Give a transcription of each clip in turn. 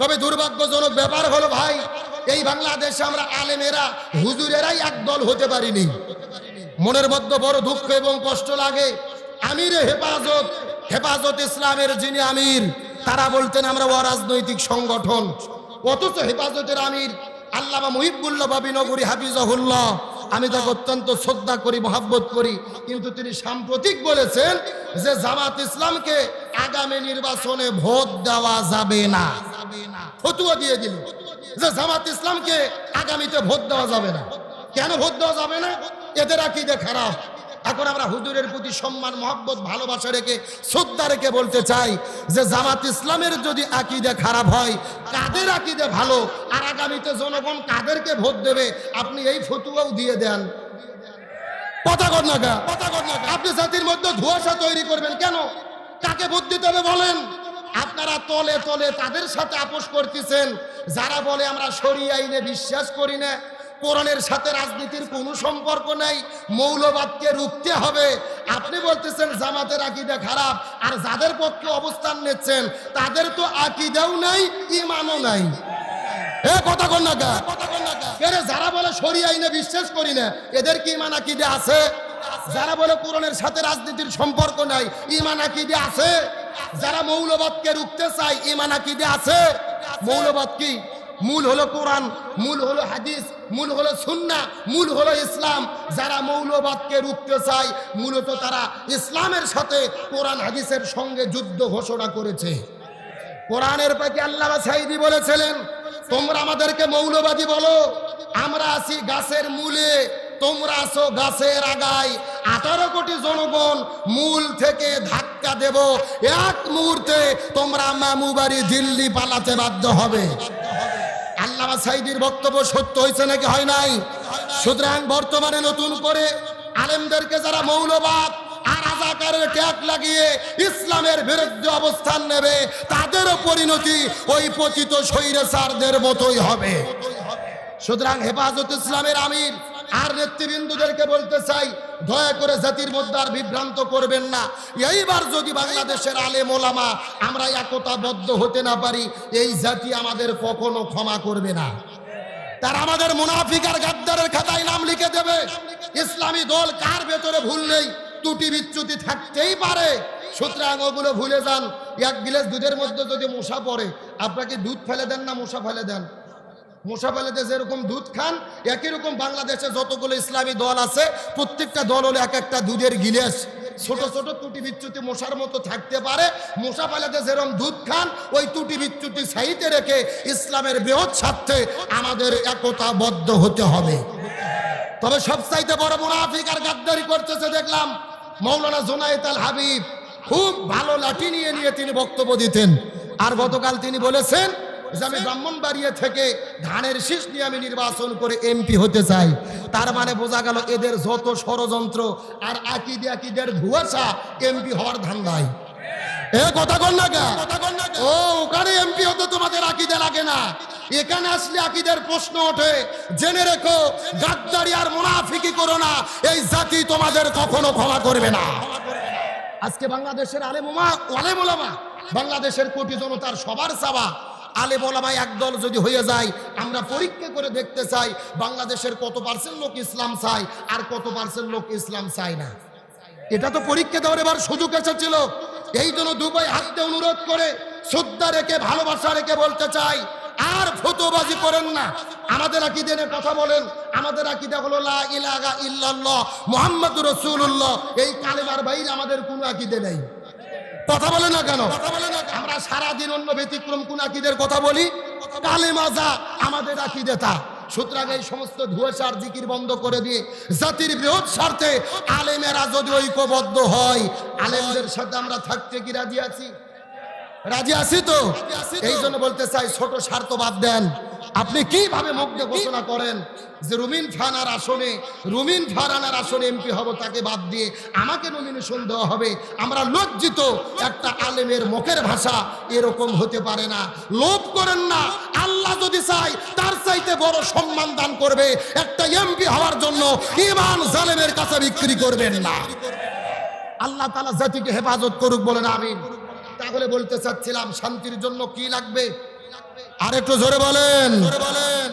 তবে দুর্ভাগ্যজনক ব্যাপার হলো ভাই, এই বাংলাদেশে আমরা আলেমেরা, হুজুরেরাই একদল হতে পারিনি। মনের মধ্যে বড় দুঃখ এবং কষ্ট লাগে। আমিরে হেফাজত হেফাজত ইসলামের যিনি আমির, তারা বলতেন আমরা অরাজনৈতিক সংগঠন। অথচ হেফাজতের আমির আল্লামা মুহিবুল্লাহ বাবি নগরী হাফিজাহুল্লাহ। আমি তাকে অত্যন্ত শ্রদ্ধা করি, মহাব্বত করি, কিন্তু তিনি সাম্প্রতিক বলেছেন যে জামাত ইসলামকে আগামী নির্বাচনে ভোট দেওয়া যাবে না। ফতুয়া দিয়ে দিল যে জামাত ইসলামকে আগামীতে ভোট দেওয়া যাবে না। কেন ভোট দেওয়া যাবে না? এদের আকিদে খারাপ। এখন আমরা হুজুরের প্রতি সম্মান, মহব্বত, ভালোবাসা রেখে, শ্রদ্ধা রেখে বলতে চাই যে জামাত ইসলামের যদি আকিদে খারাপ হয়, কাদের আকিদে ভালো? আর আগামীতে জনগণ কাদেরকে ভোট দেবে? আপনি এই ফতুয়াও দিয়ে দেন। আপনি জাতির মধ্যে ধোঁয়াশা তৈরি করবেন কেন? কাকে ভোট দিতে হবে বলেন? আপনারা তলে তলে তাদের সাথে আপোষ করতেছেন। যারা বলে আমরা সরি আইনে বিশ্বাস করি না, কোরআনের সাথে রাজনীতির কোনো সম্পর্ক নাই, মৌলবাদকে রুখতে হবে। আপনি বলতেছেন জামাতের আকিদা খারাপ, আর যাদের পক্ষে অবস্থান নিচ্ছেন, তাদের তো আকিদাও নাই ইমানও নাই। কথা না গা। যারা বলে সরি আইনে বিশ্বাস করি না, এদের কি ইমান আকিদে আছে? যারা বলে কোরআনের সাথে রাজনীতির সম্পর্ক নাই ইমান আকিদে আছে? যারা মৌলবাদকে রুখতে চায় ইমান আকিদে আছে? মৌলবাদ কি? মূল হলো কোরআন, মূল হলো হাদিস, মূল হলো সুন্না, মূল হলো ইসলাম। যারা মৌলবাদকে রুখতে চায়, মূলত তারা ইসলামের সাথে কোরআন, হাদিসের সঙ্গে যুদ্ধ ঘোষণা করেছে। কোরআনের পাখি আল্লাহ সাইদি বলেছিলেন, তোমরা আমাদেরকে মৌলবাদী বলো, আমরা আছি গাছের মূলে। তোমরা আছো গাছের আগায়। আঠারো কোটি জনগণ মূল থেকে ধাক্কা দেব। এক মুহূর্তে তোমরা মামু বাড়ি দিল্লি পালাতে বাধ্য হবে। আল্লামা সাইদির বক্তব্য সত্য হয়েছে নাকি হয় নাই? সুতরাং বর্তমানে নতুন করে আলেমদেরকে যারা মৌলবাদ আর রাজাকারের ট্যাগ লাগিয়ে ইসলামের বিরুদ্ধে অবস্থান নেবে তাদেরও পরিণতি ওই পতিত স্বৈরাচারদের মতোই হবে। সুতরাং হেফাজত ইসলামের আমির আর নেতৃবৃন্দুদেরকে বলতে চাই, দয়া করে জাতির মধ্যে আর বিভ্রান্ত করবেন না। এইবার যদি বাংলাদেশের আলে ওলামা আমরা একতাবদ্ধ হতে না পারি, এই জাতি আমাদের কখনো ক্ষমা করবে না। তারা আমাদের মুনাফিক আর গাদ্দারের খাতায় নাম লিখে দেবে, ইসলামী দল কার ভেতরে ভুল নেই, ত্রুটি বিচ্যুতি থাকতেই পারে। সুতরাং ওগুলো ভুলে যান, এক গিলাস দুধের মধ্যে যদি মশা পড়ে, আপনাকে দুধ ফেলে দেন না মশা ফেলে দেন? মশা ফেলেতে যেরকম দুধ খান, একই রকম বাংলাদেশে যতগুলো ইসলামী দল আছে, প্রত্যেকটা দল হলো এক একটা দুধের গিলাস। ছোট ছোট ত্রুটি বিচ্যুতি মশার মতো থাকতে পারে মশা ফেলাতে যেরকম দুধ খান, ওই ত্রুটি বিচ্যুতি সাইতে রেখে ইসলামের বৃহৎ স্বার্থে আমাদের একতাবদ্ধ হতে হবে। তবে সবচাইতে বড় মুনাফিক আর গাদ্দারি করতেছে, দেখলাম মৌলানা জোনায়েত আল হাবিব খুব ভালো লাঠি নিয়ে নিয়ে তিনি বক্তব্য দিতেন। আর গতকাল তিনি বলেছেন যে আমি ব্রাহ্মণবাড়িয়া থেকে ধানের শীষ নিয়ে আমি নির্বাচন করে এমপি হতে চাই। তার মানে বোঝা গেল এদের যত ষড়যন্ত্র আর আকিদে আকিদের ধুয়াশা এমপি হওয়ার ধান্দায়। এ কথা কর না গা ও ওখানে এমপি হতে তোমাদের আকিদে লাগে না। এখানে আসলে আকিদের প্রশ্ন ওঠে জেনে রেখো গাদ্দারি আর মুনাফিকি করো না এই জাতি তোমাদের কখনো ক্ষমা করবে না। আজকে বাংলাদেশের আলেমুলামা বাংলাদেশের কোটি জনতার সবার চাওয়া আলেম ওলামা একদল যদি হয়ে যায়, আমরা পরীক্ষা করে দেখতে চাই বাংলাদেশের কত পার্সেন্ট লোক ইসলাম চায় আর কত পার্সেন্ট লোক ইসলাম চায় না। এটা তো পরীক্ষা দেওয়ার এবার সুযোগ এসেছিল। এই জন্য দুবাই হাতে অনুরোধ করে শ্রদ্ধা রেখে, ভালোবাসা রেখে বলতে চাই, আর ফতোবাজি করেন না। আমাদের আকিদে কথা বলেন। আমাদের আকিদা হলো লা ইলাহা ইল্লাল্লাহ, মুহাম্মাদুর রাসূলুল্লাহ। এই কালেমার বাইরে আমাদের কোনো আকিদে নেই। কথা বলে না কেন? আমরা সারাদিন অন্য ব্যতিক্রম কোন আকিদের কথা বলি। কালে মাজা আমাদের আকিদে তা সুতরাং এই সমস্ত ধুয়েসার জিকির বন্ধ করে দিয়ে জাতির বৃহৎ স্বার্থে আলেমেরা যদি ঐক্যবদ্ধ হয়, আলেমদের সাথে আমরা থাকতে কি রাজি আছি? রাজি আছি তো? এই জন্য বলতে চাই, ছোট স্বার্থ বাদ দেন। আপনি কীভাবে মুগ্ধ ঘোষণা করেন যে রুমিন ফানার আসনে, রুমিন ফারানার আসনে এমপি হব তাকে বাদ দিয়ে আমাকে নমিনেশন দেওয়া হবে? আমরা লজ্জিত, একটা আলেমের মুখের ভাষা এরকম হতে পারে না। লোভ করেন না। আল্লাহ যদি চাই তার চাইতে বড় সম্মান দান করবে। একটা এমপি হওয়ার জন্য ইমান জালেমের কাছে বিক্রি করবেন না। আল্লাহ তালা জাতিকে হেফাজত করুক বলেন, আমিন। তাহলে বলতে চাচ্ছিলাম শান্তির জন্য কি লাগবে? আর একটু জোরে বলেন। বলেন।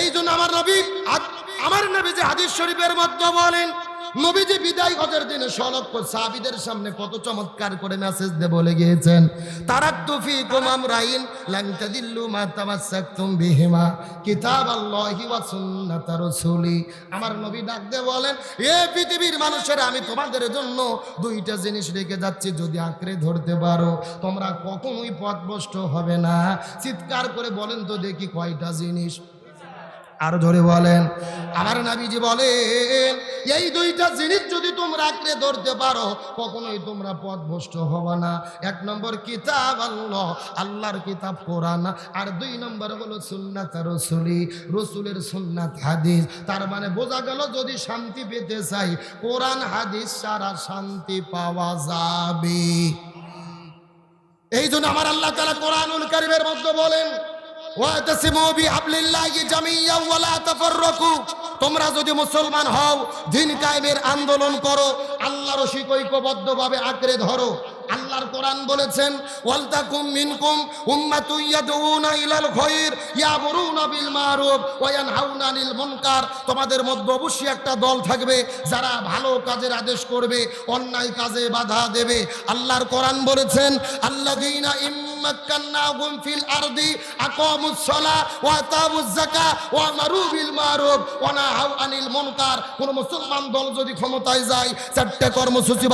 এই জন্য আমার নবী আমার নবী যে হাদিস শরীফের মধ্যে বলেন নবীজি বিদায় হজের দিনে সলক্ষ সাহাবীদের সামনে কত চমৎকার করে মেসেজ দিয়ে বলে গিয়েছেন তারাক্তু ফিকুম আমরাইন লান তাদিল্লু মা তামাসসাকতুম বিহিমা রাসূলি। আমার নবী ডাক দিয়ে বলেন, এ পৃথিবীর মানুষেরা, আমি তোমাদের জন্য দুইটা জিনিস রেখে যাচ্ছি, যদি আঁকড়ে ধরতে পারো। তোমরা কখনোই পথভ্রষ্ট হবে না। চিৎকার করে বলেন তো দেখি কয়টা জিনিস। আর ধরে বলেন। আমার নাবিজি বলেন, এই দুইটা জিনিস যদি তোমরা আঁকড়ে ধরতে পারো, কখনোই তোমরা পথ পথভ্রষ্ট হবে না। এক নম্বর কিতাব আল্লাহ, আল্লাহর কিতাব কোরআন, আর দুই নম্বর হলো সুন্নাত রসুলি, রসুলের সুন্নাত হাদিস। তার মানে বোঝা গেল, যদি শান্তি পেতে চাই, কোরআন, হাদিস সারা শান্তি পাওয়া যাবে। এই জন্য আমার আল্লাহ তালা কোরআনুল কারিমের মধ্যে বলেন তোমরা যদি মুসলমান হও, দিন কায়েমের আন্দোলন করো, আল্লাহর ঐক্যবদ্ধভাবে আঁকড়ে ধরো। আল্লাহর কোরআন বলেছেন, ওয়ালতাকুম মিনকুম উম্মাতুন ইয়াদউনা ইলাল খায়র ইয়ামুরুনা বিল মারুফ ওয়া ইয়ানহাউনা আনিল মুনকার। তোমাদের মধ্যে অবশ্যই একটা দল থাকবে, যারা ভালো কাজের আদেশ করবে, অন্যায় কাজে বাধা দেবে। আল্লাহর কোরআন বলেছেন, আল্লাযীনা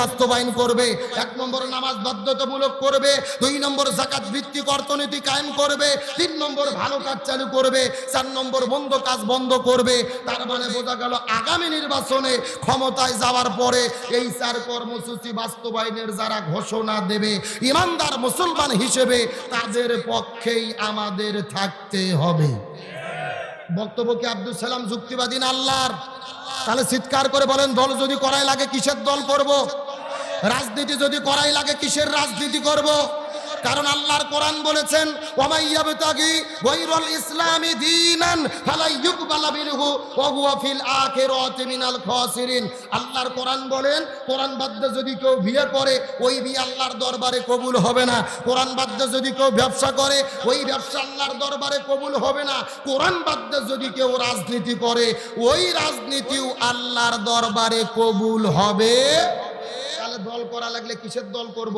বাস্তবায়ন করবে, এক নম্বর নামাজ বাধ্যতামূলক করবে, দুই নম্বর জাকাত ভিত্তিক অর্থনীতি কায়েম করবে, তিন নম্বর ভালো কাজ চালু করবে, চার নম্বর বন্ধ কাজ বন্ধ করবে, তার মানে বোঝা গেল আগামী নির্বাচনে ক্ষমতায় যাওয়ার পরে এই চার কর্মসূচি বাস্তবায়নের যারা ঘোষণা দেবে, ইমানদার মুসলমান হিসেবে তাদের পক্ষেই আমাদের থাকতে হবে বক্তব্য কি আব্দুল সালাম যুক্তিবাদী আল্লাহর তাহলে চিৎকার করে বলেন, দল যদি করাই লাগে, কিসের দল করব। রাজনীতি যদি করাই লাগে, কিসের রাজনীতি করব। কারণ আল্লাহর কোরআন বলেছেন ইসলামি আল্লাহর কোরআন বলেন, কোরআন বাদ্য যদি কেউ বিয়ে করে, ওই বিয়ে আল্লাহর দরবারে কবুল হবে না। কোরআন বাদ্য যদি কেউ ব্যবসা করে, ওই ব্যবসা আল্লাহর দরবারে কবুল হবে না। কোরআন বাদ্য যদি কেউ রাজনীতি করে, ওই রাজনীতিও আল্লাহর দরবারে কবুল হবে। তাহলে দল করা লাগলে কিসের দল করব।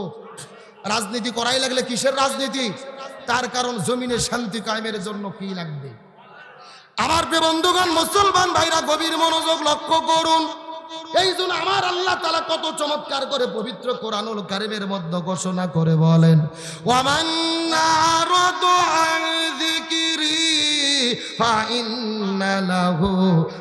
রাজনীতি করাই লাগলে কিসের রাজনীতি? তার কারণ জমিনে শান্তি কায়েমের জন্য কি লাগবে? আমার বন্ধুগণ, মুসলমান ভাইরা, গভীর মনোযোগ লক্ষ্য করুন। এই জন্য আমার আল্লাহ তালা কত চমৎকার করে পবিত্র কোরআনুল কারিমের মধ্যে ঘোষণা করে বলেন ওয়ামান্না লাহু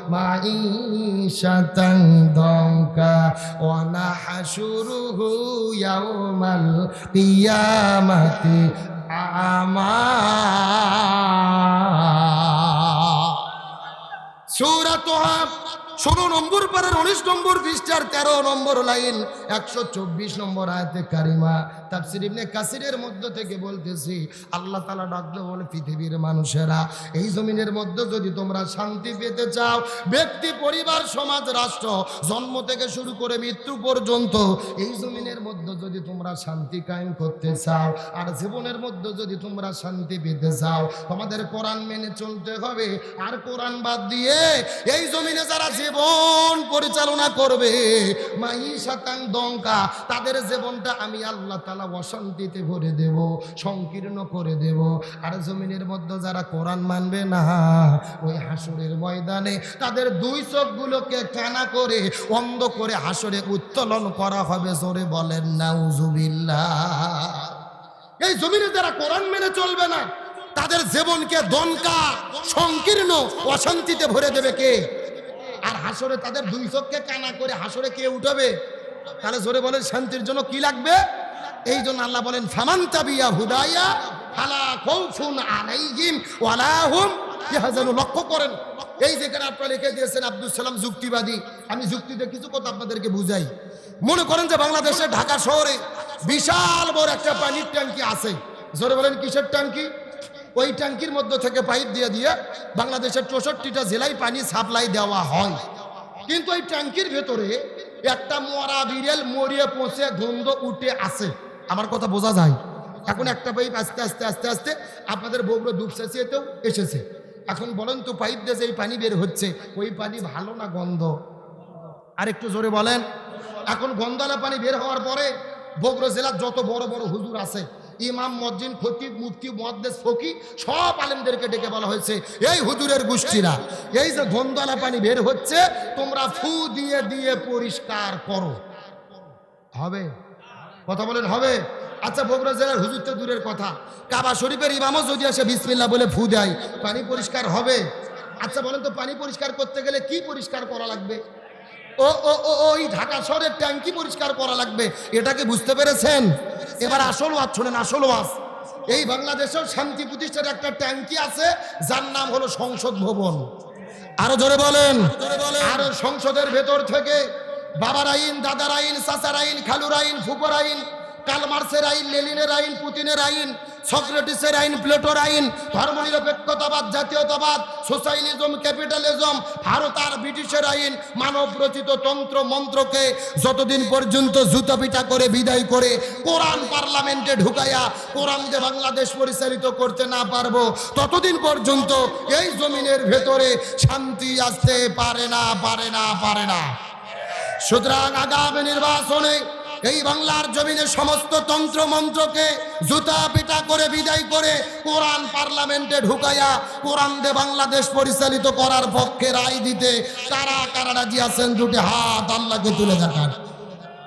মাঈশাতান দঙ্কা ওয়া নাহশুরুহু ইয়াউমাল কিয়ামাতি আমা সূরাত ষোলো নম্বর পারের উনিশ নম্বর পৃষ্ঠার তেরো নম্বর লাইন, একশো চব্বিশ নম্বর আয়তে কারিমা। তাফসির ইবনে কাসিরের মধ্য থেকে বলতেছি, আল্লাহ তালা ডাকলে বলে, পৃথিবীর মানুষেরা, এই জমিনের মধ্যে যদি তোমরা শান্তি পেতে চাও, ব্যক্তি, পরিবার, সমাজ, রাষ্ট্র, জন্ম থেকে শুরু করে মৃত্যু পর্যন্ত, এই জমিনের মধ্যে যদি তোমরা শান্তি কায়েম করতে চাও, আর জীবনের মধ্যে যদি তোমরা শান্তি পেতে চাও, তোমাদের কোরআন মেনে চলতে হবে। আর কোরআন বাদ দিয়ে, এই জমিনে যারা জীবন পরিচালনা করবে। মাই শতাং দঙ্কা তাদের জীবনটা আমি আল্লাহ তালা অশান্তিতে ভরে দেব, সংকীর্ণ করে দেব। আর জমিনের মধ্যে যারা কোরআন মানবে না, ওই হাসুরের ময়দানে তাদের দুই চোখগুলোকে কানা করে, অন্ধ করে হাসরে উত্তোলন করা হবে, জোরে বলেন, নাউজুবিল্লাহ। এই জমিনে যারা কোরআন মেনে চলবে না, তাদের জীবনকে দনকা সংকীর্ণ, অশান্তিতে ভরে দেবে কে? আর হাসরে তাদের দুই চোখকে কানা করে হাসরে কে উঠাবে? তাহলে জোরে বলেন, শান্তির জন্য কি লাগবে? এই জন্য আল্লাহ বলেন, ফামান তাবিয়া হুদায়া ফালা খাউফুন আলাইহিম ওয়ালা হুম ইয়াহজানু লক্ষ্য করেন, এই যেখানে আপনারা লিখে দিয়েছেন আব্দুল সালাম যুক্তিবাদী, আমি যুক্তিতে কিছু কথা আপনাদেরকে বুঝাই। মনে করেন যে বাংলাদেশের ঢাকা শহরে বিশাল বড় একটা পানির ট্যাঙ্কি আছে। জোরে বলেন, কিসের ট্যাঙ্কি? ওই ট্যাঙ্কির মধ্যে থেকে পাইপ দিয়ে দিয়ে বাংলাদেশের চৌষট্টিটা জেলায় পানি সাপ্লাই দেওয়া হয়। কিন্তু ওই ট্যাঙ্কির ভেতরে একটা মরা বিড়েল মরিয়ে পচে গন্ধ উঠে আসে। আমার কথা বোঝা যায়? এখন একটা পাইপ আস্তে আস্তে আস্তে আস্তে আপনাদের বগুড়ো দুপসাচিয়েতেও এসেছে। এখন বলেন তো পাইপ দিয়ে যেই পানি বের হচ্ছে, ওই পানি ভালো না গন্ধ? আর একটু জোরে বলেন। এখন গন্ধালা পানি বের হওয়ার পরে বগুড়া জেলার যত বড় বড় হুজুর আছে ইমাম, মসজিদ খতিব মুফতি মহাদ্দেশ ফকি, সব আলেমদেরকে ডেকে বলা হয়েছে, এই হুজুরের গোষ্ঠীরা, এই যে গন্ধালা পানি বের হচ্ছে, তোমরা ফু দিয়ে দিয়ে পরিষ্কার করো। হবে? কথা বলেন, হবে? আচ্ছা বগুড়া জেলার হুজুর তো দূরের কথা। কাবা শরীফের ইমামও যদি আসে বিসমিল্লা বলে ফু দেয়, পানি পরিষ্কার হবে? আচ্ছা বলেন তো, পানি পরিষ্কার করতে গেলে কি পরিষ্কার করা লাগবে? ও ও ও ওই ঢাকা শহরের ট্যাঙ্কি পরিষ্কার করা লাগবে। এটাকে বুঝতে পেরেছেন? এবার আসল ওয়াজ, শোনেন, আসল ওয়াজ। এই বাংলাদেশেও শান্তি প্রতিষ্ঠার একটা ট্যাঙ্কি আছে, যার নাম হলো সংসদ ভবন। আরও জোরে বলেন। আর সংসদের ভেতর থেকে বাবার আইন, দাদার আইন, চাচার আইন, খালুর আইন ফুপর আইন কালমার্সের আইন লেলিনের আইন, পুতিনের আইন, সক্রেটিসের আইন, প্লেটোর আইন, ধর্মনিরপেক্ষতাবাদ, জাতীয়তাবাদ সোশ্যালিজম ক্যাপিটালিজম, ভারত আর ব্রিটিশের আইন, মানব রচিত তন্ত্র, মন্ত্রকে যতদিন পর্যন্ত জুতা পিটা করে বিদায় করে কোরআন পার্লামেন্টে ঢুকাইয়া কোরআন যে বাংলাদেশ পরিচালিত করতে না পারব, ততদিন পর্যন্ত এই জমিনের ভেতরে শান্তি আসতে পারে না পারে না পারে না। সুতরাং আগামী নির্বাচনে এই বাংলার জমিনে সমস্ত তন্ত্র মন্ত্রকে জুতা পিটা করে বিদায় করে কোরআন পার্লামেন্টে ঢুকাইয়া কোরআন দে বাংলাদেশ পরিচালিত করার পক্ষে রায় দিতে কারা কারা রাজি আছেন দুটি হাত আল্লাহকে তুলে দেখান।